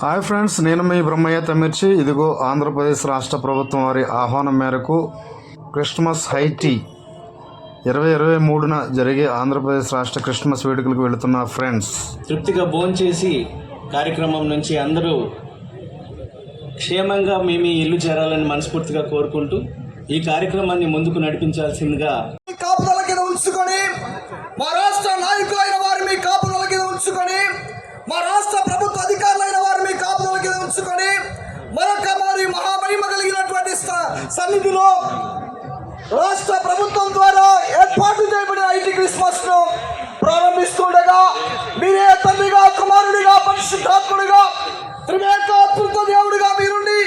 Hi friends నేను మీ బ్రహ్మయ్య తమిర్చి. ఇదిగో ఆంధ్రప్రదేశ్ రాష్ట్ర ప్రభుత్వం వారి ఆహ్వానం మేరకు క్రిస్మస్ హైటీ ఇరవై ఇరవై మూడున జరిగే ఆంధ్రప్రదేశ్ రాష్ట్ర క్రిస్మస్ వేడుకలకు వెళుతున్న ఫ్రెండ్స్ తృప్తిగా భోంచేసి కార్యక్రమం నుంచి అందరూ క్షేమంగా మీ మీ ఇల్లు చేరాలని మనస్ఫూర్తిగా కోరుకుంటూ ఈ కార్యక్రమాన్ని ముందుకు నడిపించాల్సిందిగా మీ కాపుదల కింద ఉంచుకొని మా రాష్ట్ర నాయకులైన వారు మీ కాపుదల కింద ఉంచుకొని మా రాష్ట్ర ప్రభుత్వ అధికారులైన మరొక మరి మహామహిమ కలిగినటువంటి సన్నిధిలో రాష్ట్ర ప్రభుత్వం ద్వారా ఏర్పాటు చేయబడిన ఐటీ క్రిస్మస్ను ప్రారంభిస్తుండగా మీరే తండ్రిగా కుమారుడిగా పరిశుద్ధాత్ముడిగా త్రివేకాత్మక దేవుడిగా మీరుండి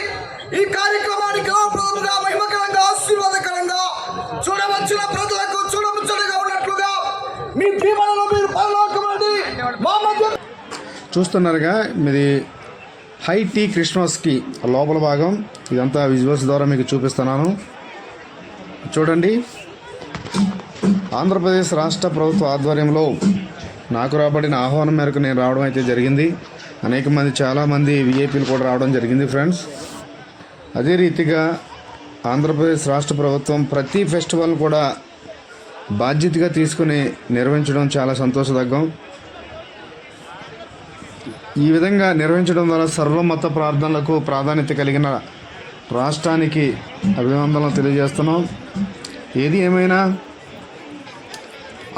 ఈ కార్యక్రమానికి లాభప్రదముగా మహిమకరంగా ఆశీర్వాదకరంగా చూడవచ్చిన ప్రజలకు చూడముచ్చటగా ఉన్నట్లుగా మీ దీవెనలో మీరు పరలోకమండి మా మధ్య చూస్తున్నారుగా మీది హై టీ క్రిస్మస్కి లోపల భాగం ఇదంతా విజువల్స్ ద్వారా మీకు చూపిస్తున్నాను. చూడండి. ఆంధ్రప్రదేశ్ రాష్ట్ర ప్రభుత్వ ఆధ్వర్యంలో నాకు రాబడిన ఆహ్వానం మేరకు నేను రావడం అయితే జరిగింది. అనేక మంది చాలామంది విఐపీలు కూడా రావడం జరిగింది ఫ్రెండ్స్. అదే రీతిగా ఆంధ్రప్రదేశ్ రాష్ట్ర ప్రభుత్వం ప్రతి ఫెస్టివల్ కూడా బాధ్యతగా తీసుకుని నిర్వహించడం చాలా సంతోషదగ్గం. ఈ విధంగా నిర్వహించడం ద్వారా సర్వమత ప్రార్థనలకు ప్రాధాన్యత కలిగిన రాష్ట్రానికి అభినందనలు తెలియజేస్తున్నాం. ఏది ఏమైనా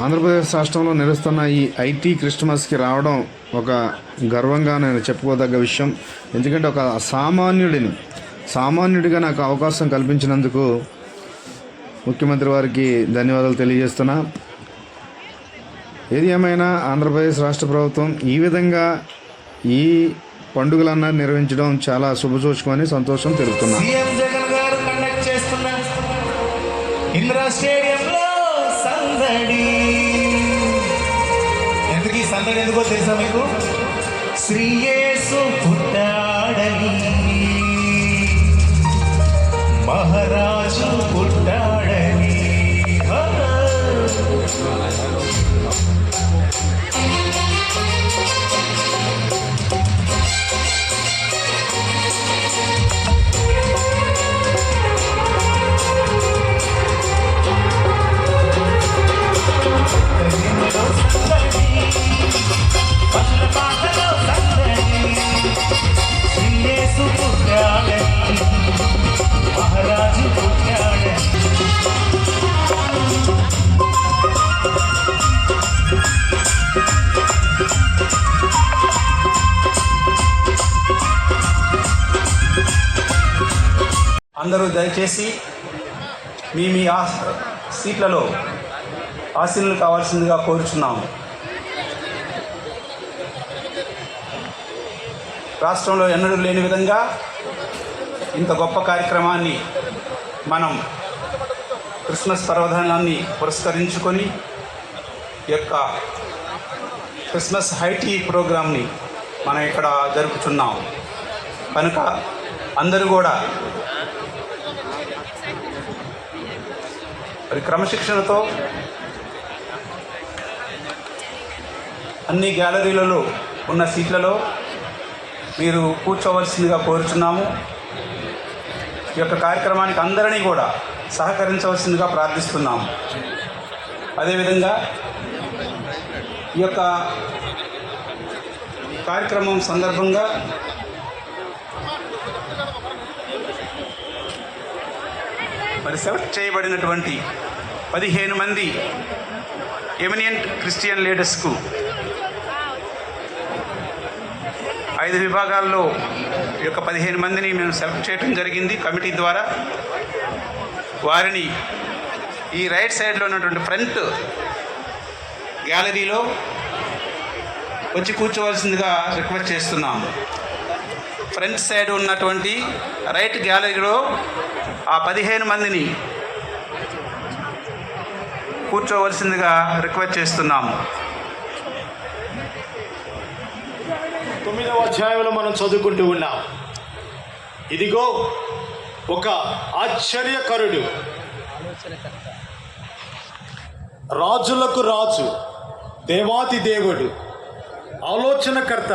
ఆంధ్రప్రదేశ్ రాష్ట్రంలో నిలుస్తున్న ఈ ఐటీ క్రిస్మస్కి రావడం ఒక గర్వంగా నేను చెప్పుకోదగ్గ విషయం. ఎందుకంటే ఒక సామాన్యుడిని సామాన్యుడిగా నాకు అవకాశం కల్పించినందుకు ముఖ్యమంత్రి వారికి ధన్యవాదాలు తెలియజేస్తున్నా. ఏది ఏమైనా ఆంధ్రప్రదేశ్ రాష్ట్ర ప్రభుత్వం ఈ విధంగా ఈ పండుగలన్నా నిర్వహించడం చాలా శుభసూచకమని సంతోషం తెలుపుతున్నా. ఇందిరా స్టేడియంలో సందడి. ఎందుకు ఈ సందడి ఎందుకో తెలుసా మీకు? శ్రీయేసు పుట్టాడని. మహారాజు అందరూ దయచేసి మీ మీ ఆ సీట్లలో ఆశీనులు కావాల్సిందిగా కోరుచున్నాము. రాష్ట్రంలో ఎన్నడూ లేని విధంగా ఇంత గొప్ప కార్యక్రమాన్ని మనం క్రిస్మస్ పర్వదినాన్ని పురస్కరించుకొని యొక్క క్రిస్మస్ హైటీ ప్రోగ్రామ్ని మనం ఇక్కడ జరుపుచున్నాం కనుక అందరూ కూడా మరి క్రమశిక్షణతో అన్ని గ్యాలరీలలో ఉన్న సీట్లలో మీరు కూర్చోవలసిందిగా కోరుచున్నాము. ఈ యొక్క కార్యక్రమానికి అందరినీ కూడా సహకరించవలసిందిగా ప్రార్థిస్తున్నాము. అదేవిధంగా ఈ యొక్క కార్యక్రమం సందర్భంగా మరి సెలెక్ట్ చేయబడినటువంటి పదిహేను మంది ఎమినియంట్ క్రిస్టియన్ లీడర్స్కు ఐదు విభాగాల్లో ఈ యొక్క పదిహేను మందిని మేము సెలెక్ట్ చేయడం జరిగింది. కమిటీ ద్వారా వారిని ఈ రైట్ సైడ్లో ఉన్నటువంటి ఫ్రంట్ గ్యాలరీలో వచ్చి కూర్చోవలసిందిగా రిక్వెస్ట్ చేస్తున్నాము. ఫ్రంట్ సైడ్ ఉన్నటువంటి రైట్ గ్యాలరీలో ఆ పదిహేను మందిని కూర్చోవలసిందిగా రిక్వెస్ట్ చేస్తున్నాము. తొమ్మిదవ అధ్యాయంలో మనం చదువుకుంటూ ఉన్నాం. ఇదిగో ఒక ఆశ్చర్యకరుడు. రాజులకు రాజు దేవాతి దేవుడు ఆలోచనకర్త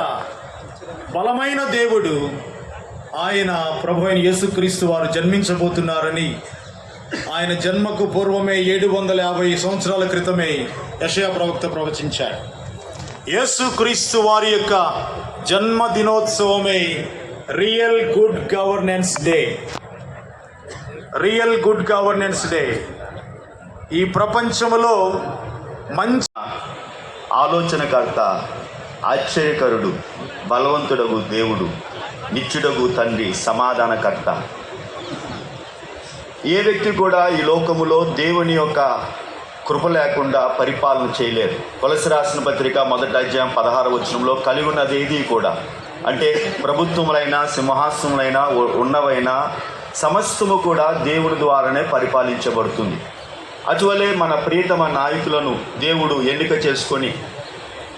బలమైన దేవుడు ఆయన ప్రభు అయిన యేసుక్రీస్తు వారు జన్మించబోతున్నారని ఆయన జన్మకు పూర్వమే ఏడు వందల యాభై సంవత్సరాల క్రితమే యషయా ప్రవక్త ప్రవచించాడు. యేసుక్రీస్తు వారి యొక్క జన్మదినోత్సవమే real good governance day. Real good governance day. ఈ ప్రపంచంలో మంచి ఆలోచనకర్త ఆశ్చర్యకరుడు బలవంతుడగు దేవుడు. నిత్యుడగు తండ్రి సమాధానకర్త. ఏ వ్యక్తి కూడా ఈ లోకములో దేవుని యొక్క కృప లేకుండా పరిపాలన చేయలేరు. తులసి రాసిన పత్రిక మొదటి అధ్యాయం పదహారు వచనంలో కలిగి ఉన్నది ఏది కూడా. అంటే ప్రభుత్వములైన సింహాసనములైన ఉన్నవైనా సమస్తము కూడా దేవుని ద్వారానే పరిపాలించబడుతుంది. అటువలే మన ప్రియతమ నాయకులను దేవుడు ఎన్నిక చేసుకొని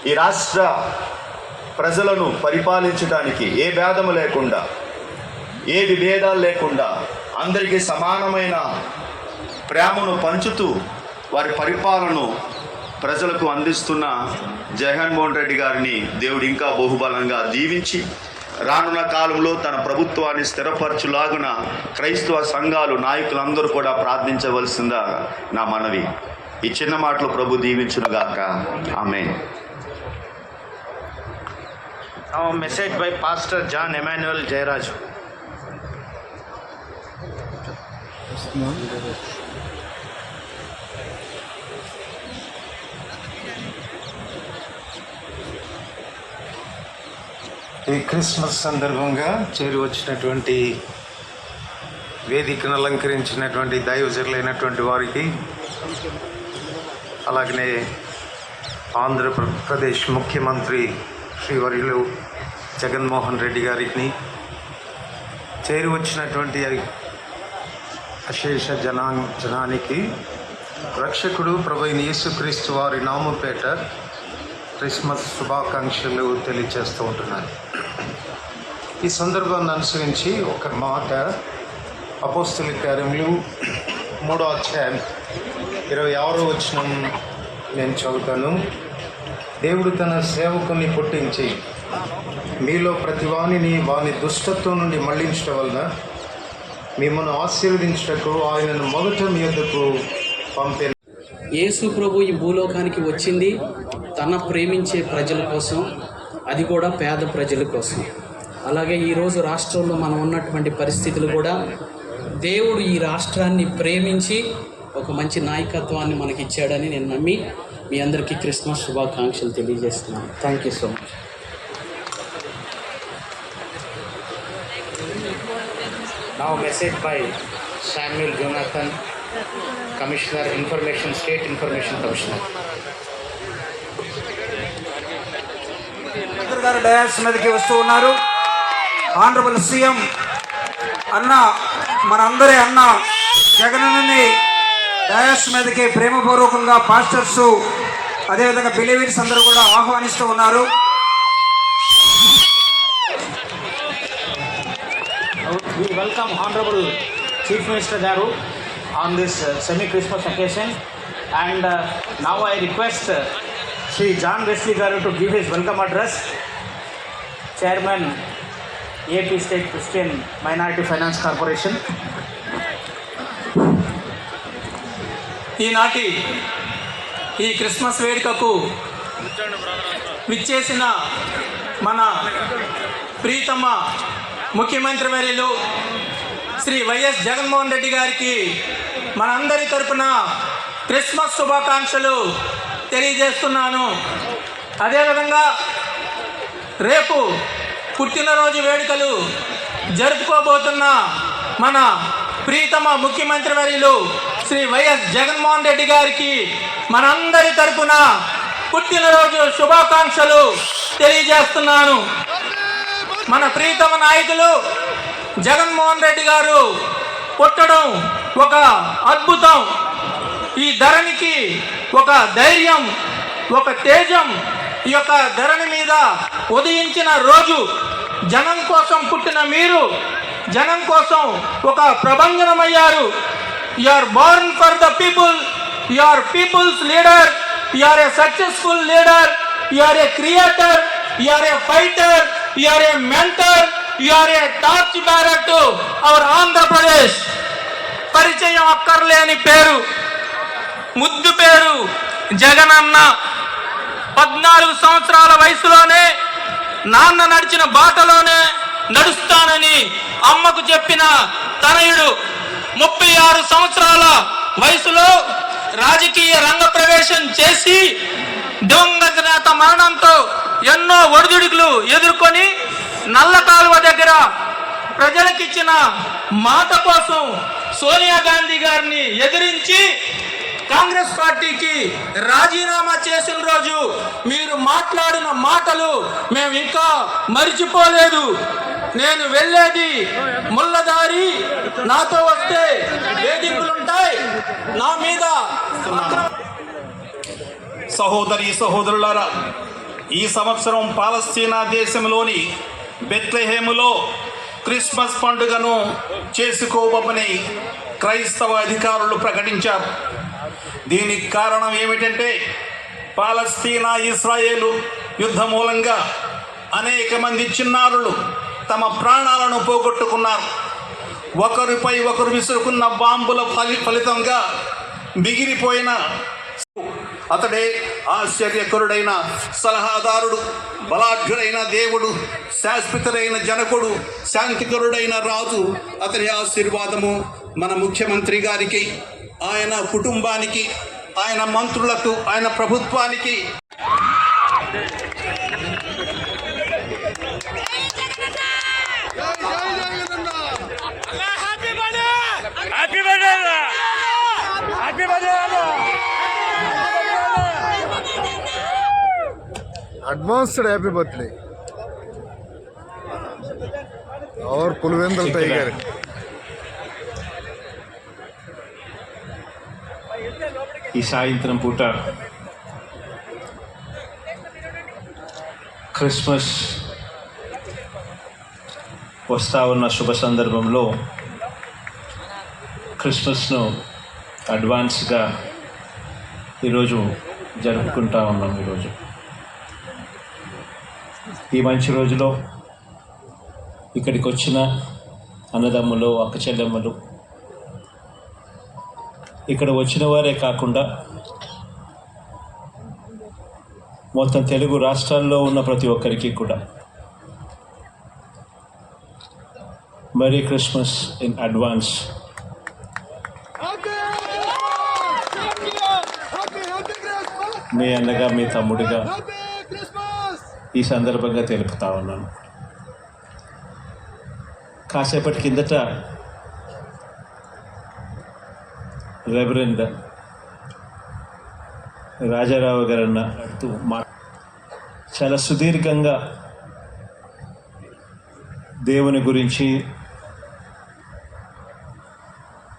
ఈ రాష్ట్ర ప్రజలను పరిపాలించడానికి ఏ భేదము లేకుండా ఏ విభేదాలు లేకుండా అందరికీ సమానమైన ప్రేమను పంచుతూ వారి పరిపాలనను ప్రజలకు అందిస్తున్న జగన్మోహన్ రెడ్డి గారిని దేవుడు ఇంకా బహుబలంగా దీవించి రానున్న కాలంలో తన ప్రభుత్వాన్ని స్థిరపరచులాగున క్రైస్తవ సంఘాలు నాయకులందరూ కూడా ప్రార్థించవలసిందా నా మనవి. ఈ చిన్న మాటలు ప్రభు దీవించునుగాక. ఆమె message by pastor John Emmanuel Jayaraju ఈ క్రిస్మస్ సందర్భంగా చేరి వచ్చినటువంటి వేదికను అలంకరించినటువంటి దైవజరులైనటువంటి వారికి అలాగనే ఆంధ్రప్రదేశ్ ముఖ్యమంత్రి శ్రీవర్యులు జగన్మోహన్ రెడ్డి గారికి చేరి వచ్చినటువంటి అశేష జనా జనానికి రక్షకుడు ప్రభు యేసుక్రీస్తు వారి నామపేట క్రిస్మస్ శుభాకాంక్షలు తెలియజేస్తూ ఉంటున్నాను. ఈ సందర్భాన్ని అనుసరించి ఒక మాట అపోస్తుల కార్యములు మూడో అధ్యాయం ఇరవై ఆరో వచ్చిన నేను చదువుతాను. దేవుడు తన సేవకుని పుట్టించి మీలో ప్రతి వాణిని వాని దుష్టత్వం నుండి మళ్ళించడం వలన మిమ్మల్ని ఆశీర్వదించటకు ఆయనను మొదట మీ యొద్దకు పంపిన యేసు ప్రభు ఈ భూలోకానికి వచ్చింది. తన ప్రేమించే ప్రజల కోసం అది కూడా పేద ప్రజల కోసం. అలాగే ఈరోజు రాష్ట్రంలో మనం ఉన్నటువంటి పరిస్థితులు కూడా దేవుడు ఈ రాష్ట్రాన్ని ప్రేమించి ఒక మంచి నాయకత్వాన్ని మనకి ఇచ్చాడని నేను నమ్మి మీ అందరికీ క్రిస్మస్ శుభాకాంక్షలు తెలియజేస్తున్నాను. Thank you so much Now, a message by Samuel Jonathan, Commissioner, Information, State Information Commissioner. గారు డయాస్ మీదకి వస్తూ ఉన్నారు ఆనరబుల్ సీఎం అన్న మనందరి అన్న జగనన్నని డయాస్ మీదకి ప్రేమపూర్వకంగా పాస్టర్స్ అదేవిధంగా బిలీవర్స్ అందరూ కూడా ఆహ్వానిస్తూ ఉన్నారు we welcome honourable chief minister గారు on this semi Christmas occasion and now I request Shri John Wesley గారు to give his welcome address chairman AP state Christian minority finance corporation ఈనాటి ఈ Christmas వేడుకకు విచ్చేసిన మన ప్రీతమ ముఖ్యమంత్రి వర్యులు శ్రీ వైఎస్ జగన్మోహన్ రెడ్డి గారికి మనందరి తరపున క్రిస్మస్ శుభాకాంక్షలు తెలియజేస్తున్నాను. అదేవిధంగా రేపు పుట్టినరోజు వేడుకలు జరుపుకోబోతున్న మన ప్రీతమ ముఖ్యమంత్రి వర్యులు శ్రీ వైఎస్ జగన్మోహన్ రెడ్డి గారికి మనందరి తరపున పుట్టినరోజు శుభాకాంక్షలు తెలియజేస్తున్నాను. మన ప్రీతమ నాయకులు జగన్మోహన్ రెడ్డి గారు పుట్టడం ఒక అద్భుతం. ఈ ధరణికి ఒక ధైర్యం ఒక తేజం ఈ యొక్క ధరణి మీద ఉదయించిన రోజు జనం కోసం పుట్టిన మీరు జనం కోసం ఒక ప్రభంజనమయ్యారు. You are born for the people you are people's leader you are a successful leader you are a creator you are a fighter you are a mentor you are a torch bearer to our Andhra Pradesh పరిచయం అక్కర్లేని పేరు ముద్దు పేరు జగనన్న. పద్నాలుగు సంవత్సరాల వయసులోనే నాన్న నడిచిన బాటలోనే నడుస్తానని అమ్మకు చెప్పిన తనయుడు ముప్పై ఆరు సంవత్సరాల వయసులో రాజకీయ రంగ ప్రవేశం చేసి దివంగత నేత మరణంతో ఎన్నో ఒడిదుడుకులు ఎదుర్కొని నల్ల కాలువ దగ్గర ప్రజలకిచ్చిన మాట కోసం సోనియా గాంధీ గారిని ఎదిరించి కాంగ్రెస్ పార్టీకి రాజీనామా చేసిన రోజు మీరు మాట్లాడిన మాటలు మేము ఇంకా మరిచిపోలేదు. నేను వెళ్ళేది ముళ్ళదారి నాతో వస్తే వేధింపులుంటాయి. నా మీద అక్రమ సహోదరి సహోదరులారా ఈ సంవత్సరం పాలస్తీనా దేశంలోని బెత్లెహేములో క్రిస్మస్ పండుగను చేసుకోబమని క్రైస్తవ అధికారులు ప్రకటించారు. దీనికి కారణం ఏమిటంటే పాలస్తీనా ఇస్రాయేలు యుద్ధ మూలంగా అనేక మంది చిన్నారులు తమ ప్రాణాలను పోగొట్టుకున్నారు. ఒకరిపై ఒకరు విసురుకున్న బాంబుల ఫలి ఫలితంగా మిగిలిపోయిన అతడే ఆశ్చర్యకరుడైన సలహాదారుడు బలాఢ్యుడైన దేవుడు శాశ్వతుడైన జనకుడు శాంతికరుడైన రాజు. అతని ఆశీర్వాదము మన ముఖ్యమంత్రి గారికి ఆయన కుటుంబానికి ఆయన మంత్రులకు ఆయన ప్రభుత్వానికి. Advanced happy birthday. Our Pulivendula గారు ఈ సాయంత్రం పూట క్రిస్మస్ వస్తా ఉన్న శుభ సందర్భంలో క్రిస్మస్ను అడ్వాన్స్గా ఈరోజు జరుపుకుంటా ఉన్నాం ఈరోజు. ఈ మంచి రోజులో ఇక్కడికి వచ్చిన అన్నదమ్ములు అక్క చెల్లెమ్మలు. ఇక్కడ వచ్చిన వారే కాకుండా మొత్తం తెలుగు రాష్ట్రాల్లో ఉన్న ప్రతి ఒక్కరికి కూడా. మరీ క్రిస్మస్ ఇన్ అడ్వాన్స్ మీ అన్నగా మీ తమ్ముడిగా. ఈ సందర్భంగా తెలుపుతా ఉన్నాను. కాసేపటి కిందట రెవరెండ్ రాజారావు గారన్న అన్నట్టు మా చాలా సుదీర్ఘంగా దేవుని గురించి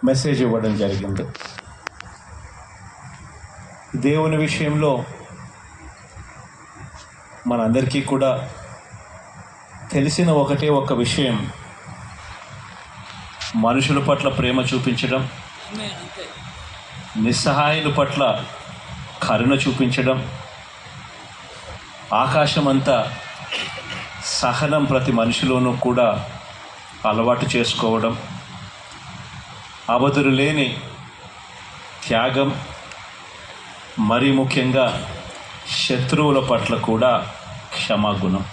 మెసేజ్ ఇవ్వడం జరిగింది. దేవుని విషయంలో మనందరికీ కూడా తెలిసిన ఒకటే ఒక విషయం. మనుషుల పట్ల ప్రేమ చూపించడం నిస్సహాయుల పట్ల కరుణ చూపించడం ఆకాశమంతా సహనం ప్రతి మనిషిలోనూ కూడా అలవాటు చేసుకోవడం అవధులు లేని త్యాగం మరీ ముఖ్యంగా శత్రువుల పట్ల కూడా క్షమాగుణం.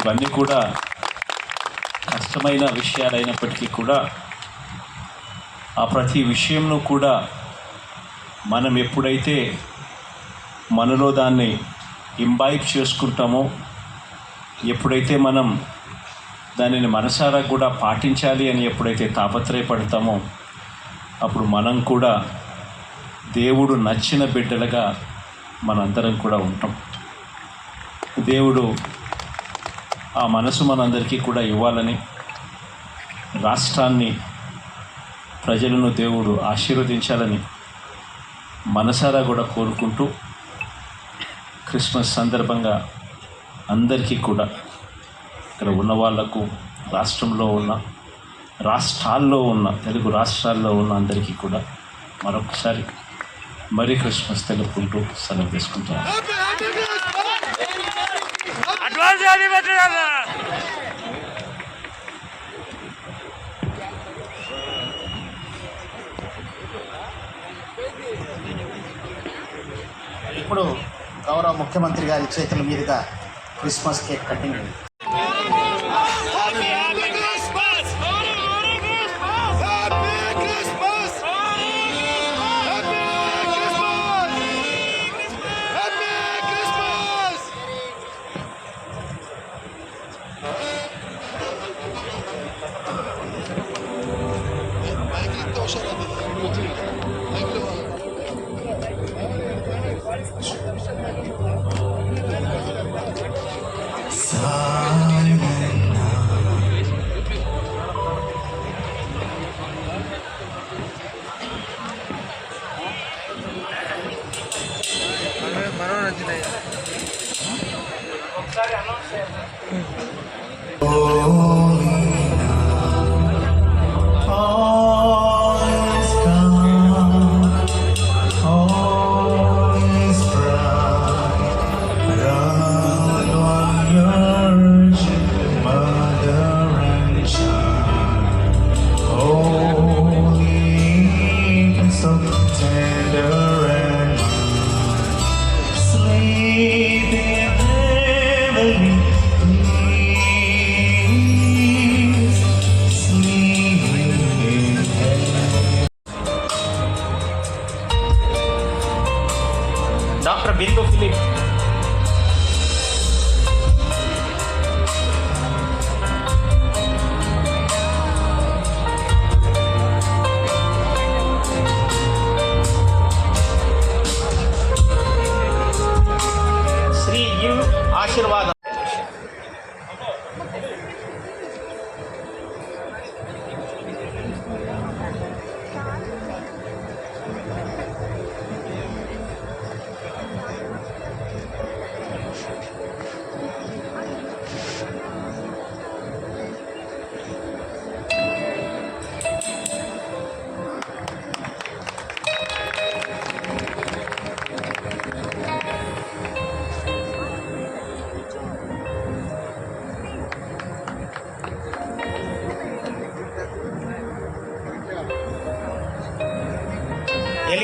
ఇవన్నీ కూడా కష్టమైన విషయాలైనప్పటికీ కూడా ఆ ప్రతి విషయంలో కూడా మనం ఎప్పుడైతే మనలో దాన్ని ఇంబైబ్ చేసుకుంటామో ఎప్పుడైతే మనం దానిని మనసారా కూడా పాటించాలి అని ఎప్పుడైతే తాపత్రయపడతామో అప్పుడు మనం కూడా దేవుడు నచ్చిన బిడ్డలుగా మనందరం కూడా ఉంటాం. దేవుడు ఆ మనసు మనందరికీ కూడా ఇవ్వాలని రాష్ట్రాన్ని ప్రజలను దేవుడు ఆశీర్వదించాలని మనసారా కూడా కోరుకుంటూ క్రిస్మస్ సందర్భంగా అందరికీ కూడా ఇక్కడ ఉన్న వాళ్ళకు రాష్ట్రంలో ఉన్న రాష్ట్రాల్లో ఉన్న తెలుగు రాష్ట్రాల్లో ఉన్న అందరికీ కూడా మరొకసారి మరీ క్రిస్మస్ తెలుపుకుంటూ సెలవు తీసుకుంటాను ఇప్పుడు గౌరవ ముఖ్యమంత్రి గారి చేతుల మీదుగా క్రిస్మస్ కేక్ కటింగ్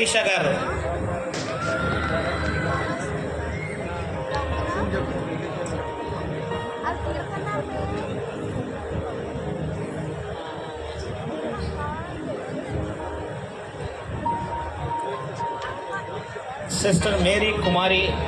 ఎలీషా గారు సిస్టర్ మేరీ కుమారి ఈ రెడ్డి